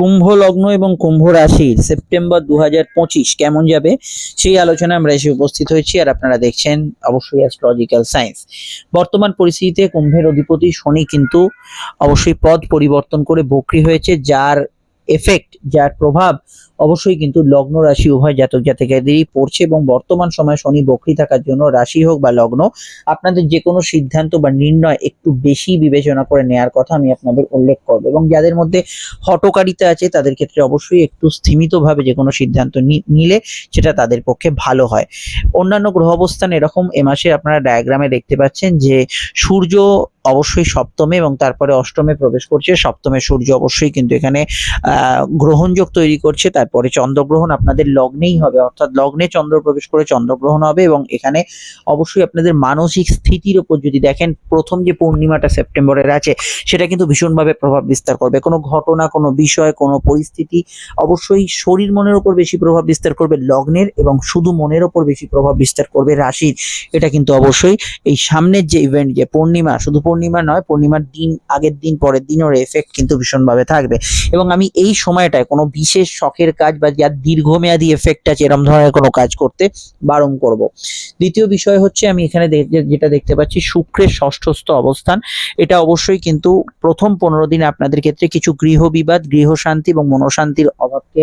কুম্ভ লগ্ন এবং কুম্ভ রাশির সেপ্টেম্বর দু কেমন যাবে? সেই আলোচনায় আমরা এসে উপস্থিত হয়েছি আর আপনারা দেখছেন অবশ্যই অ্যাস্ট্রোলজিক্যাল সায়েন্স বর্তমান পরিস্থিতিতে কুম্ভের অধিপতি শনি কিন্তু অবশ্যই পদ পরিবর্তন করে বক্রি হয়েছে, যার এফেক্ট যার প্রভাব অবশ্যই কিন্তু লগ্ন রাশি উভয় জাতক জাতিকাদেরই পড়ছে এবং বর্তমান সময়ে শনি বক্রি থাকার জন্য রাশি হোক বা লগ্ন, আপনাদের যে কোনো সিদ্ধান্ত বা নির্ণয় একটু বেশি বিবেচনা করে নেয়ার কথা আমি আপনাদের উল্লেখ করব এবং যাদের মধ্যে হটকারিতা আছে তাদের ক্ষেত্রে অবশ্যই একটু স্থিমিতভাবে যে কোনো সিদ্ধান্ত নিলে সেটা তাদের পক্ষে ভালো হয়। অন্যান্য গ্রহ অবস্থান এরকম, এ মাসে আপনারা ডায়াগ্রামে দেখতে পাচ্ছেন যে সূর্য অবশ্যই সপ্তমে এবং তারপরে অষ্টমে প্রবেশ করছে, সপ্তমে সূর্য অবশ্যই কিন্তু এখানে গ্রহণযোগ তৈরি করছে তারপরে চন্দ্রগ্রহণ আপনাদের লগ্নেই হবে, অর্থাৎ লগ্নে চন্দ্র প্রবেশ করে চন্দ্রগ্রহণ হবে এবং এখানে অবশ্যই আপনাদের মানসিক স্থিতির উপর যদি দেখেন, প্রথম যে পূর্ণিমাটা সেপ্টেম্বরের আছে, সেটা কিন্তু ভীষণভাবে প্রভাব বিস্তার করবে। কোনো ঘটনা, কোনো বিষয়, কোনো পরিস্থিতি অবশ্যই শরীর মনের উপর বেশি প্রভাব বিস্তার করবে, লগ্নের এবং শুধু মনের উপর বেশি প্রভাব বিস্তার করবে রাশির। এটা কিন্তু অবশ্যই এই সামনের যে ইভেন্ট যে পূর্ণিমা, শুধু পূর্ণিমা নয়, পূর্ণিমার দিন, আগের দিন, পরের দিন ওর এফেক্ট কিন্তু ভীষণভাবে থাকবে। এবং আমি এই সময়টায় কোনো বিশেষ শখের কাজ বা যার দীর্ঘমেয়াদী এফেক্ট আছে এরকম ধরনের কোনো কাজ করতে বারণ করব। দ্বিতীয় বিষয় হচ্ছে, আমি এখানে যেটা দেখতে পাচ্ছি, শুক্রের ষষ্ঠস্থ অবস্থান। এটা অবশ্যই কিন্তু প্রথম পনেরো দিন আপনাদের ক্ষেত্রে কিছু গৃহ বিবাদ গৃহশান্তি এবং মনশান্তির অভাবকে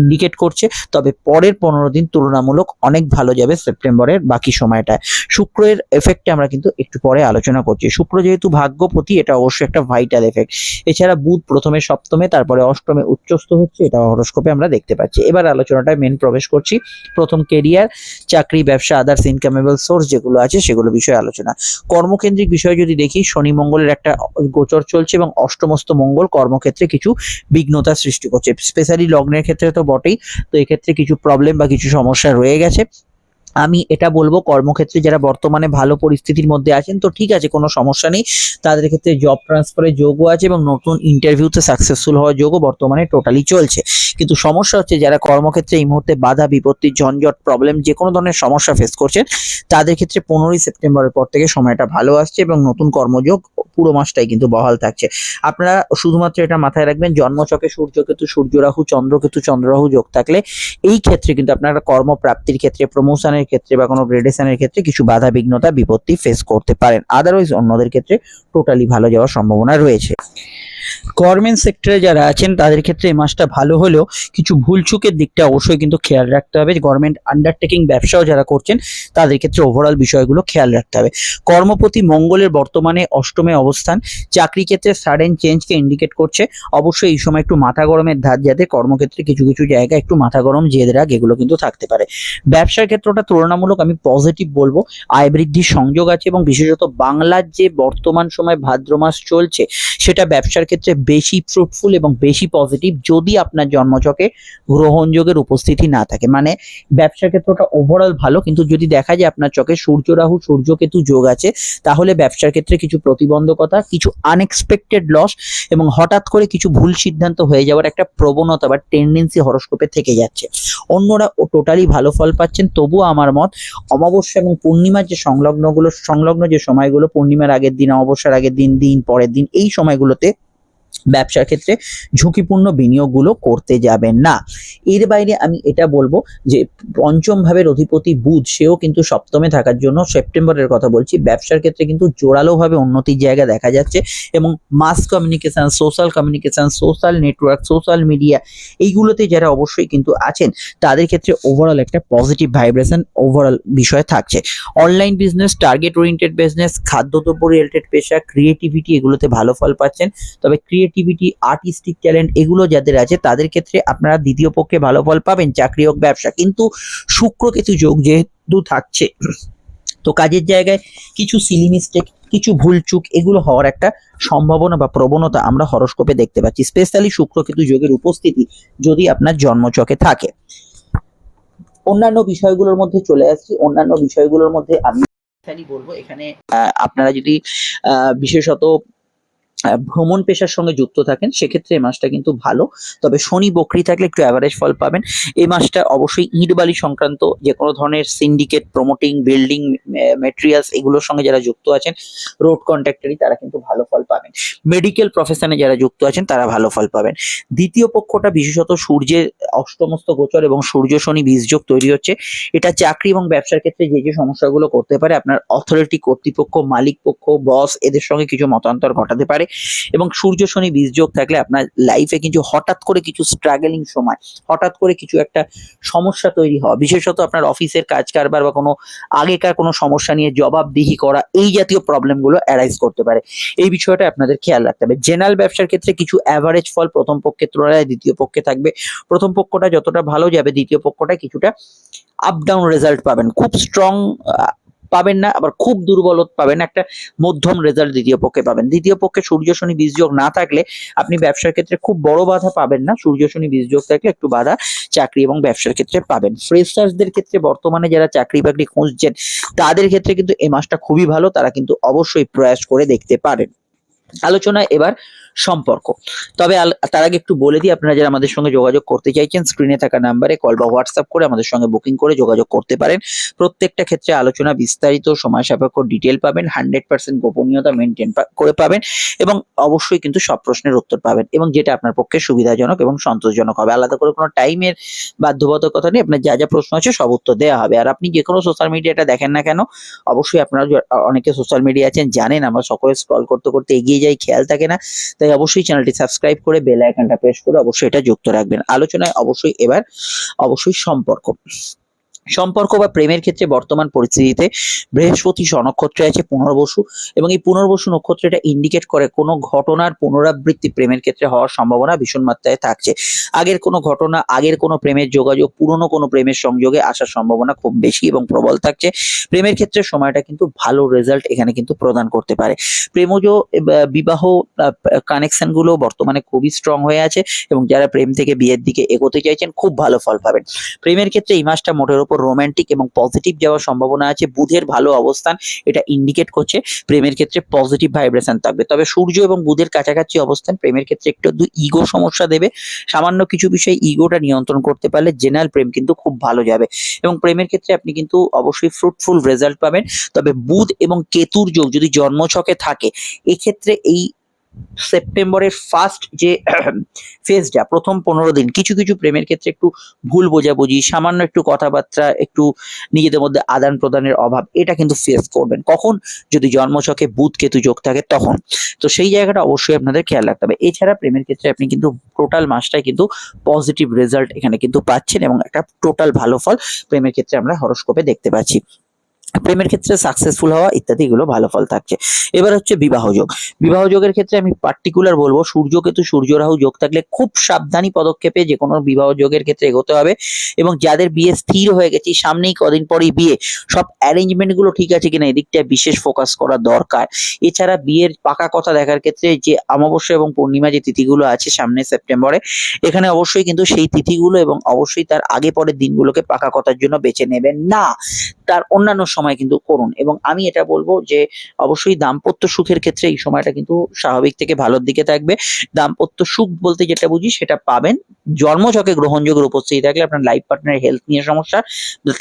ইন্ডিকেট করছে। তবে পরের পনেরো দিন তুলনামূলক অনেক ভালো যাবে সেপ্টেম্বরের বাকি সময়টায়। শুক্রের এফেক্টে আমরা কিন্তু একটু পরে আলোচনা করছি। শুক্র যেহেতু ভাগ্যপতি, এটা অবশ্যই একটা ভাইটাল এফেক্ট এছাড়া বুধ প্রথমে সপ্তমে, তারপরে অষ্টমে উচ্চস্থ হচ্ছে, এটা হরস্কোপে আমরা দেখতে পাচ্ছি। এবার আলোচনাটা মেন প্রবেশ করছি। প্রথম কেরিয়ার চাকরি, ব্যবসা আদার্স ইনকামেবল সোর্স যেগুলো আছে সেগুলো বিষয়ে আলোচনা। কর্মকেন্দ্রিক বিষয়ে যদি দেখি, শনি মঙ্গলের একটা গোচর চলছে এবং অষ্টমস্ত মঙ্গল কর্মক্ষেত্রে কিছু বিঘ্নতা সৃষ্টি করছে। স্পেশালি লগ্নের ক্ষেত্রে তো বটেই, তো এক্ষেত্রে কিছু প্রবলেম বা কিছু সমস্যা রয়ে গেছে। আমি এটা বলব, কর্মক্ষেত্রে যারা বর্তমানে ভালো পরিস্থিতির মধ্যে আছেন, তো ঠিক আছে, কোনো সমস্যা নেই। তাদের ক্ষেত্রে জব ট্রান্সফারের যোগও আছে এবং নতুন ইন্টারভিউতে সাকসেসফুল হওয়ার যোগও বর্তমানে টোটালি চলছে। কিন্তু সমস্যা হচ্ছে, যারা কর্মক্ষেত্রে এই মুহূর্তে বাধা, বিপত্তি, ঝঞ্ঝট প্রবলেম যে কোনো ধরনের সমস্যা ফেস করছেন, তাদের ক্ষেত্রে পনেরোই সেপ্টেম্বরের পর থেকে সময়টা ভালো আসছে এবং নতুন কর্মযোগ পুরো মাসটাই কিন্তু বহাল থাকছে। আপনারা শুধুমাত্র এটা মাথায় রাখবেন, জন্মচকে সূর্যকেতু, সূর্যরাহু, চন্দ্রকেতু, চন্দ্ররাহু যোগ থাকলে এই ক্ষেত্রে কিন্তু আপনারা কর্মপ্রাপ্তির ক্ষেত্রে প্রমোশনের ক্ষেত্রে বা কোনো গ্রেডেশনের ক্ষেত্রে কিছু বাধা বিঘ্নতা বিপত্তি ফেস করতে পারেন। আদারওয়াইজ অন্যদের ক্ষেত্রে টোটালি ভালো যাওয়ার সম্ভাবনা রয়েছে। গভর্নমেন্ট সেক্টরে যারা আছেন, তাদের ক্ষেত্রে এই মাসটা ভালো হলেও কিছু ভুলচুকের দিকটা অবশ্যই কিন্তু খেয়াল রাখতে হবে। গভর্নমেন্ট আন্ডারটেকিং ব্যবসাও যারা করছেন, তাদের ক্ষেত্রে ওভারঅল বিষয়গুলো খেয়াল রাখতে হবে। কর্মপতি মঙ্গলের বর্তমানে অষ্টমে অবস্থান। চাকরি ক্ষেত্রে সাডেন চেঞ্জকে ইন্ডিকেট করছে। অবশ্যই এই সময় একটু মাথা গরমের ধার যাতে কর্মক্ষেত্রে কিছু কিছু জায়গায় একটু মাথা গরম, জেদ রাগ এগুলো কিন্তু থাকতে পারে। ব্যবসার ক্ষেত্রটা তুলনামূলক আমি পজিটিভ বলব। আয় বৃদ্ধির সংযোগ আছে এবং বিশেষত বাংলার যে বর্তমান সময় ভাদ্র মাস চলছে, সেটা ব্যবসার ক্ষেত্রে বেশি ফ্রুটফুল এবং বেশি পজিটিভ যদি আপনার জন্মচকে গ্রহণযোগের উপস্থিতি না থাকে। মানে ব্যবসার ক্ষেত্রটা ওভারঅল ভালো, কিন্তু যদি দেখা যায় আপনার চকে সূর্য রাহু সূর্যকেতু যোগ আছে, তাহলে ব্যবসার ক্ষেত্রে কিছু প্রতিবন্ধকতা, কিছু আনএক্সপেক্টেড লস এবং হঠাৎ করে কিছু ভুল সিদ্ধান্ত হয়ে যাওয়ার একটা প্রবণতা বা টেন্ডেন্সি হরস্কোপে থেকে যাচ্ছে। অন্যরা ও টোটালি ভালো ফল পাচ্ছেন, তবুও আমার মত অমাবস্যা এবং পূর্ণিমার যে সংলগ্নগুলো, সংলগ্ন যে সময়গুলো, পূর্ণিমার আগের দিন, অমাবস্যার আগের দিন দিন পরের দিন, এই সময়গুলোতে ব্যবসার ক্ষেত্রে ঝুঁকিপূর্ণ বিনিয়োগগুলো করতে যাবেন না। এর বাইরে আমি এটা বলব যে পঞ্চম ভাবের অধিপতি বুধ, সেও কিন্তু সপ্তমে থাকার জন্য সেপ্টেম্বরের কথা বলছি। ব্যবসার ক্ষেত্রে কিন্তু জোরালোভাবে উন্নতির জায়গা দেখা যাচ্ছে এবং mass communication, social communication, social network, social media এইগুলোতে যারা অবশ্যই কিন্তু আছেন, তাদের ক্ষেত্রে ওভারঅল একটা পজিটিভ ভাইব্রেশন ওভারঅল বিষয় থাকছে। Online business target oriented business খাদ্যদ্রব্য রিলেটেড পেশা ক্রিয়েটিভিটি এগুলোতে ভালো ফল পাচ্ছেন। তবে ক্রিয়েটিভিটি আর্টিস্টিক ট্যালেন্ট এগুলো যাদের আছে, তাদের ক্ষেত্রে আপনারা দ্বিতীয় পক্ষে ভালো ফল পাবেন, চাকরি হোক, ব্যবসা। কিন্তু শুক্র কেতু যোগ যেহেতু থাকছে, তো কাজের জায়গায় কিছু সিলি মিস্টেক কিছু ভুলচুক এগুলো হওয়ার একটা সম্ভাবনা বা প্রবণতা আমরা হরস্কোপে দেখতে পাচ্ছি। স্পেশালি শুক্র কেতু যোগের উপস্থিতি যদি আপনার জন্মচকে থাকে। অন্যান্য বিষয়গুলোর মধ্যে চলে আসছি। অন্যান্য বিষয়গুলোর মধ্যে আমি বলব, এখানে আপনারা যদি বিশেষত ভ্রমণ পেশার সঙ্গে যুক্ত থাকেন, সেক্ষেত্রে এই মাসটা কিন্তু ভালো। তবে শনি বকরি থাকলে একটু অ্যাভারেজ ফল পাবেন। এই মাসটা অবশ্যই ইট বালি সংক্রান্ত যে কোনো ধরনের সিন্ডিকেট প্রমোটিং বিল্ডিং মেটেরিয়ালস এগুলোর সঙ্গে যারা যুক্ত আছেন রোড কন্ট্রাক্টরি তারা কিন্তু ভালো ফল পাবেন। মেডিকেল প্রফেশনে যারা যুক্ত আছেন, তারা ভালো ফল পাবেন। দ্বিতীয় পক্ষটা বিশেষত সূর্যের অষ্টমস্ত গোচর এবং সূর্য, শনি, বীজযোগ তৈরি হচ্ছে। এটা চাকরি এবং ব্যবসার ক্ষেত্রে যে যে সমস্যাগুলো করতে পারে, আপনার অথরিটি কর্তৃপক্ষ মালিক পক্ষ বস এদের সঙ্গে কিছু মতান্তর ঘটাতে পারে। এবং সূর্য, শনি, বীজযোগ থাকলে আপনার লাইফে কিছু হঠাৎ করে কিছু স্ট্রাগলিং সময়, হঠাৎ করে কিছু একটা সমস্যা তৈরি হওয়া, বিশেষত আপনার অফিসের কাজ কারবার বা কোনো আগেকার কোনো সমস্যা নিয়ে জবাবদিহি করা, এই জাতীয় প্রবলেমগুলো অ্যারাইজ করতে পারে। এই বিষয়টা আপনাদের খেয়াল রাখতে হবে। জেনারেল ব্যবসার ক্ষেত্রে কিছু অ্যাভারেজ ফল প্রথম পক্ষের তুলনায় দ্বিতীয় পক্ষে থাকবে। প্রথম পক্ষটা যতটা ভালো যাবে, দ্বিতীয় পক্ষটা কিছুটা আপ ডাউন রেজাল্ট পাবেন। খুব স্ট্রং পাবেন না, আবার খুব দুর্বল পাবেন। একটা মধ্যম রেজাল্ট দ্বিতীয় পক্ষে পাবেন। দ্বিতীয় পক্ষে সূর্য, শনি বীজযোগ না থাকলে আপনি ব্যবসার ক্ষেত্রে খুব বড় বাধা পাবেন না। সূর্য, শনি বীজযোগ থাকলে একটু বাধা চাকরি এবং ব্যবসার ক্ষেত্রে পাবেন। ফ্রেশার্সদের ক্ষেত্রে বর্তমানে যারা চাকরি বাকরি খুঁজছেন, তাদের ক্ষেত্রে কিন্তু এই মাসটা খুবই ভালো। তারা কিন্তু অবশ্যই প্রয়াস করে দেখতে পারেন। আলোচনা এবার সম্পর্ক। তবে তার আগে একটু বলে দিই, আপনারা যারা আমাদের সঙ্গে যোগাযোগ করতে চাইছেন স্ক্রিনে থাকা নাম্বারে কল বা হোয়াটসঅ্যাপ করে আমাদের সঙ্গে বুকিং করে যোগাযোগ করতে পারেন। প্রত্যেকটা ক্ষেত্রে আলোচনা বিস্তারিত, সময় সাপেক্ষ ডিটেল পাবেন হান্ড্রেড পার্সেন্ট গোপনীয়তা মেনটেন করে পাবেন এবং অবশ্যই কিন্তু সব প্রশ্নের উত্তর পাবেন এবং যেটা আপনার পক্ষে সুবিধাজনক এবং সন্তোষজনক হবে। আলাদা করে কোনো টাইমের বাধ্যবাধকতা নেই, আপনার যা যা প্রশ্ন আছে সব উত্তর দেওয়া হবে। আর আপনি যে কোনো সোশ্যাল মিডিয়াটা দেখেন না কেন, অবশ্যই আপনারা অনেকে সোশ্যাল মিডিয়া আছেন, জানেন, আমরা সকলে স্ক্রল করতে করতে এগিয়ে যাই খেয়াল থাকে না, তাই অবশ্যই চ্যানেলটি সাবস্ক্রাইব করে বেল আইকনটা প্রেস করে অবশ্যই এটা যুক্ত রাখবেন। আলোচনায় অবশ্যই এবার, অবশ্যই সম্পর্ক। সম্পর্ক বা প্রেমের ক্ষেত্রে বর্তমান পরিস্থিতিতে বৃহস্পতি নক্ষত্রে আছে পুনর্বসু এবং এই পুনর্বসু নক্ষত্র এটা ইন্ডিকেট করে কোনো ঘটনার পুনরাবৃত্তি প্রেমের ক্ষেত্রে হওয়ার সম্ভাবনা ভীষণ মাত্রায় থাকছে। আগের কোনো ঘটনা, আগের কোনো প্রেমের যোগাযোগ, পুরনো কোনো প্রেমের সংযোগে আসার সম্ভাবনা খুব বেশি এবং প্রবল থাকছে। প্রেমের ক্ষেত্রে সময়টা কিন্তু ভালো রেজাল্ট এখানে কিন্তু প্রদান করতে পারে। প্রেমজ বিবাহ কানেকশনগুলো বর্তমানে খুবই স্ট্রং হয়ে আছে এবং যারা প্রেম থেকে বিয়ের দিকে এগোতে চাইছেন খুব ভালো ফল পাবেন। প্রেমের ক্ষেত্রে এই মাসটা মোটের উপর রোমান্টিক এবং পজিটিভ যাওয়ার সম্ভাবনা আছে, বুধের ভালো অবস্থান, এটা ইন্ডিকেট করছে, প্রেমের ক্ষেত্রে পজিটিভ ভাইব্রেশন থাকবে। তবে সূর্য এবং বুধের কাছাকাছি অবস্থান, প্রেমের ক্ষেত্রে একটু ইগো সমস্যা দেবে। সামান্য কিছু বিষয়ে ইগোটা নিয়ন্ত্রণ করতে পারলে জেনারেল প্রেম কিন্তু খুব ভালো যাবে। এবং প্রেমের ক্ষেত্রে আপনি কিন্তু অবশ্যই ফ্রুটফুল রেজাল্ট পাবেন। তবে বুধ এবং কেতুর যোগ যদি জন্মছকে থাকে, এক্ষেত্রে এই সেপ্টেম্বরের ফার্স্ট যে ফেজটা প্রথম পনেরো দিন, কিছু কিছু প্রেমের ক্ষেত্রে একটু ভুল বোঝাবুঝি, সামান্য একটু কথাবার্তা, একটু নিজেদের মধ্যে আদান প্রদানের অভাব, এটা কিন্তু ফেস করবেন। কখন? যদি জন্মছকে বুধ কেতু যোগ থাকে, তখন। তো সেই জায়গাটা অবশ্যই আপনাদের খেয়াল রাখতে হবে। এছাড়া প্রেমের ক্ষেত্রে আপনি কিন্তু টোটাল মাসটাই কিন্তু পজিটিভ রেজাল্ট এখানে কিন্তু পাচ্ছেন এবং একটা টোটাল ভালো ফল প্রেমের ক্ষেত্রে আমরা হরস্কোপে দেখতে পাচ্ছি। প্রেমের ক্ষেত্রে সাকসেসফুল হওয়া ইত্যাদি এগুলো ভালো ফল থাকছে। এবার হচ্ছে বিবাহ যোগ। বিবাহ যোগের ক্ষেত্রে আমি পার্টিকুলার বলব সূর্য কেতু সূর্য রাহু যোগ থাকলে খুব সাবধানী পদক্ষেপে যে কোনো বিবাহ যোগের ক্ষেত্রে এগোতে হবে এবং যাদের বিয়ে স্থির হয়ে গেছে সামনেই কদিন পরেই বিয়ে, সব অ্যারেঞ্জমেন্টগুলো ঠিক আছে কিনা, এদিকটায় বিশেষ ফোকাস করা দরকার। এছাড়া বিয়ের পাকা কথা দেখার ক্ষেত্রে যে অমাবস্যা এবং পূর্ণিমা যে তিথিগুলো আছে সামনে সেপ্টেম্বরে, এখানে অবশ্যই কিন্তু সেই তিথিগুলো এবং অবশ্যই তার আগে পরের দিনগুলোকে পাকা কথার জন্য বেছে নেবেন না। তার অন্যান্য সময় কিন্তু করুন। এবং আমি এটা বলব যে অবশ্যই দাম্পত্য সুখের ক্ষেত্রে এই সময়টা কিন্তু স্বাভাবিক থেকে ভালোর দিকে থাকবে। দাম্পত্য সুখ বলতে যেটা বুঝি সেটা পাবেন। জন্মছকে গ্রহণযোগের উপস্থিতি থাকলে আপনার লাইফ পার্টনার হেলথ নিয়ে সমস্যা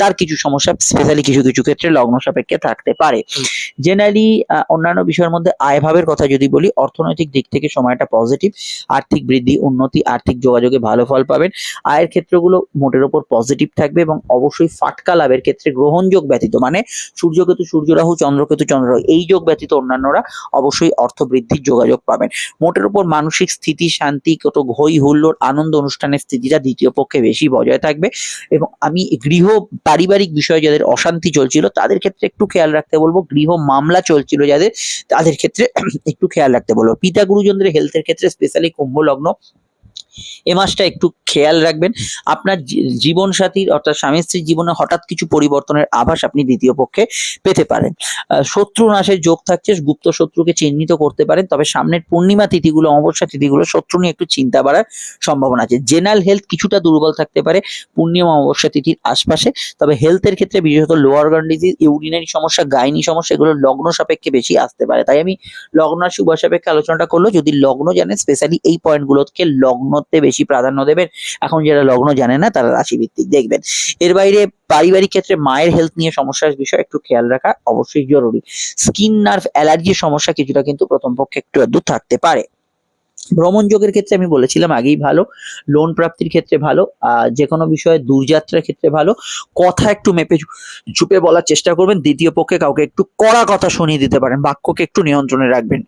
তার কিছু সমস্যা স্পেশালি কিছু কিছু ক্ষেত্রে লগ্ন সাপেক্ষে থাকতে পারে। জেনারেলি অন্যান্য বিষয়ের মধ্যে আয় ভাবের কথা যদি বলি অর্থনৈতিক দিক থেকে সময়টা পজিটিভ আর্থিক বৃদ্ধি উন্নতি আর্থিক যোগাযোগে ভালো ফল পাবেন। আয়ের ক্ষেত্রগুলো মোটের ওপর পজিটিভ থাকবে এবং অবশ্যই ফাটকা লাভের ক্ষেত্রে গ্রহণযোগ ব্যতীত মানে সূর্যকেতু সূর্য রাহু চন্দ্রকেতু চন্দ্র রাহু এই যোগ ব্যতীত অন্যান্যরা অবশ্যই অর্থ বৃদ্ধির যোগাযোগ পাবেন। মোটের উপর মানসিক স্থিতি, শান্তি, কত হই হুল্লোড়, আনন্দ অনুষ্ঠানের স্থিতিটা দ্বিতীয় পক্ষে বেশি বজায় থাকবে। এবং আমি গৃহ পারিবারিক বিষয়ে যাদের অশান্তি চলছিল, তাদের ক্ষেত্রে একটু খেয়াল রাখতে বলব। গৃহ মামলা চলছিল যাদের, তাদের ক্ষেত্রে একটু খেয়াল রাখতে বলব। পিতা গুরুজনদের হেলথের ক্ষেত্রে স্পেশালি কুম্ভ লগ্ন এ মাসটা একটু খেয়াল রাখবেন। আপনার জীবন সাথীর অর্থাৎ স্বামী স্ত্রীর জীবনে হঠাৎ কিছু পরিবর্তনের আভাস আপনি দ্বিতীয় পক্ষে পেতে পারেন। শত্রু নাশের যোগ থাকছে, গুপ্ত শত্রুকে চিহ্নিত করতে পারেন, তবে সামনের পূর্ণিমা তিথিগুলো, অমাবস্যা তিথিগুলো শত্রু নিয়ে একটু চিন্তা বাড়ার সম্ভাবনা আছে। জেনারেল হেলথ কিছুটা দুর্বল থাকতে পারে পূর্ণিমা, অমাবস্যা তিথির আশপাশে, তবে হেলথের ক্ষেত্রে বিশেষত লোয়ার অর্গান ডিজিজ ইউরিনারি সমস্যা গাইনি সমস্যা, এগুলো লগ্ন সাপেক্ষে বেশি আসতে পারে। তাই আমি লগ্ন আর সাপেক্ষে আলোচনাটা করল। যদি লগ্ন জানেন স্পেশালি এই পয়েন্টগুলোকে লগ্নতে বেশি প্রাধান্য দেবেন। এখন যারা লগ্ন জানে না, তারা রাশি ভিত্তিক দেখবেন। এর বাইরে পারিবারিক ক্ষেত্রে মায়ের হেলথ নিয়ে সমস্যার বিষয় একটু খেয়াল রাখা অবশ্যই জরুরি। স্কিন নার্ভ অ্যালার্জির সমস্যা কিছুটা কিন্তু প্রথম পক্ষে একটু আধটু থাকতে পারে। ভ্রমণ যোগের ক্ষেত্রে আমি বলেছিলাম আগেই ভালো লোন প্রাপ্তির ক্ষেত্রে ভালো যে কোনো বিষয়ে দূরযাত্রার ক্ষেত্রে ভালো। কথা একটু মেপে চুপে বলার চেষ্টা করবেন, দ্বিতীয় পক্ষে কাউকে একটু কড়া কথা শুনিয়ে দিতে পারেন, বাক্যকে একটু নিয়ন্ত্রণে রাখবেন।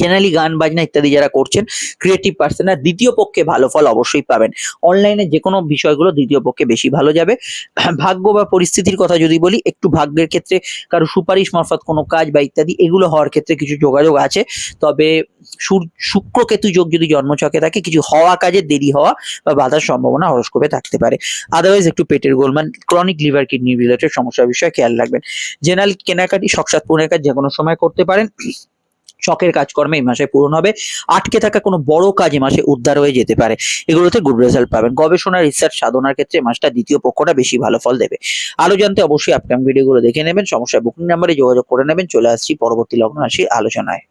জেনারেলি গান, বাজনা ইত্যাদি যারা করছেন ক্রিয়েটিভ পার্সনরা দ্বিতীয় পক্ষে ভালো ফল অবশ্যই পাবেন। অনলাইনে যে কোনো বিষয়গুলো দ্বিতীয় পক্ষে বেশি ভালো যাবে। ভাগ্য বা পরিস্থিতির কথা যদি বলি, একটু ভাগ্যের ক্ষেত্রে কারও সুপারিশ মারফত কোনো কাজ বা ইত্যাদি, এগুলো হওয়ার ক্ষেত্রে কিছু যোগাযোগ আছে। তবে শুক্র কেতু যোগ যদি জন্মচকে থাকে, কিছু হওয়া কাজে দেরি হওয়া বা বাধার সম্ভাবনা হরস্কোপে থাকতে পারে। আদারওয়াইজ একটু পেটের গোলমান ক্রনিক লিভার কিডনি রিলেটেড সমস্যার বিষয়ে খেয়াল রাখবেন। জেনারেল কেনাকাটি শখসাত পূরণের কাজ যে কোনো সময় করতে পারেন। শখের কাজকর্মে এই মাসে পূরণ হবে। আটকে থাকা কোনো বড় কাজ এই মাসে উদ্ধার হয়ে যেতে পারে। এগুলোতে গুড রেজাল্ট পাবেন। গবেষণা রিসার্চ সাধনার ক্ষেত্রে মাসটা দ্বিতীয় পক্ষটা বেশি ভালো ফল দেবে। আরও জানতে অবশ্যই আপকামিং ভিডিওগুলো দেখে নেবেন। সমস্যা বুকিং নাম্বারে যোগাযোগ করে নেবেন। চলে আসছি পরবর্তী লগ্ন আসি আলোচনায়।